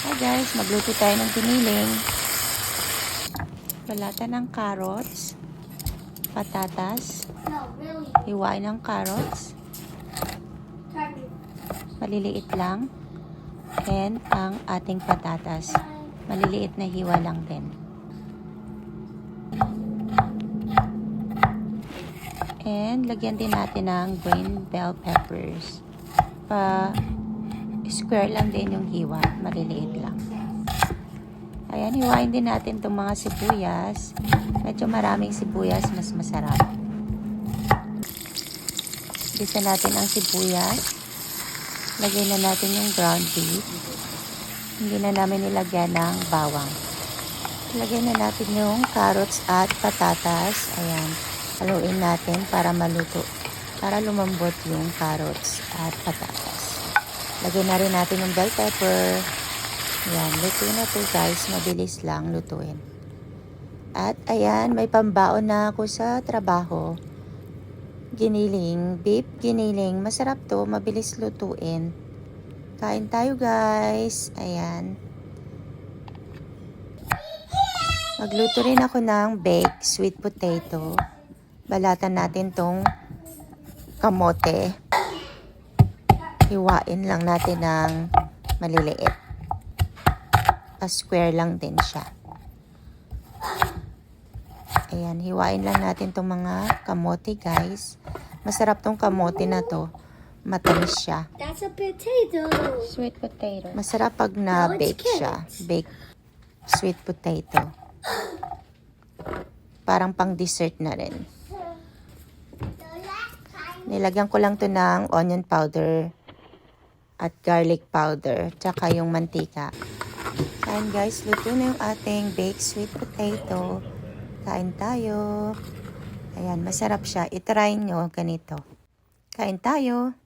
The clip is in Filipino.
Hi guys, magluto tayo ng giniling. Balatan ng carrots, patatas, hiwain ng carrots, maliliit lang, and ang ating patatas. Maliliit na hiwa lang din. And lagyan din natin ng green bell peppers. Pa square lang din yung hiwa, maliliit lang. Ayan, hiwain din natin itong mga sibuyas. Medyo maraming sibuyas, mas masarap. Bisa natin ang sibuyas. Lagyan na natin yung ground beef. Hindi na namin nilagyan ng bawang. Lagyan na natin yung carrots at patatas. Ayan. Haluin natin para maluto. Para lumambot yung carrots at patatas. Lagyan na rin natin yung bell pepper. Ayan. Luto na to guys. Mabilis lang lutuin. At ayan, may pambaon na ako sa trabaho. Giniling, beef giniling. Masarap to, mabilis lutuin. Kain tayo guys. Ayan. Magluto rin ako ng baked sweet potato. Balatan natin tong kamote. Hiwain lang natin ng maliliit. Pa-square lang din siya. Ayan, hiwain lang natin tong mga kamote guys. Masarap tong kamote na to. Matamis siya. That's a potato. Sweet potato. Masarap pag na-bake No, siya. Bake sweet potato. Parang pang dessert na rin. Nilagyan ko lang to ng onion powder at garlic powder, tsaka yung mantika. Kain guys, luto na yung ating baked sweet potato. Kain tayo. Ayan, masarap siya. I-try nyo ganito. Kain tayo.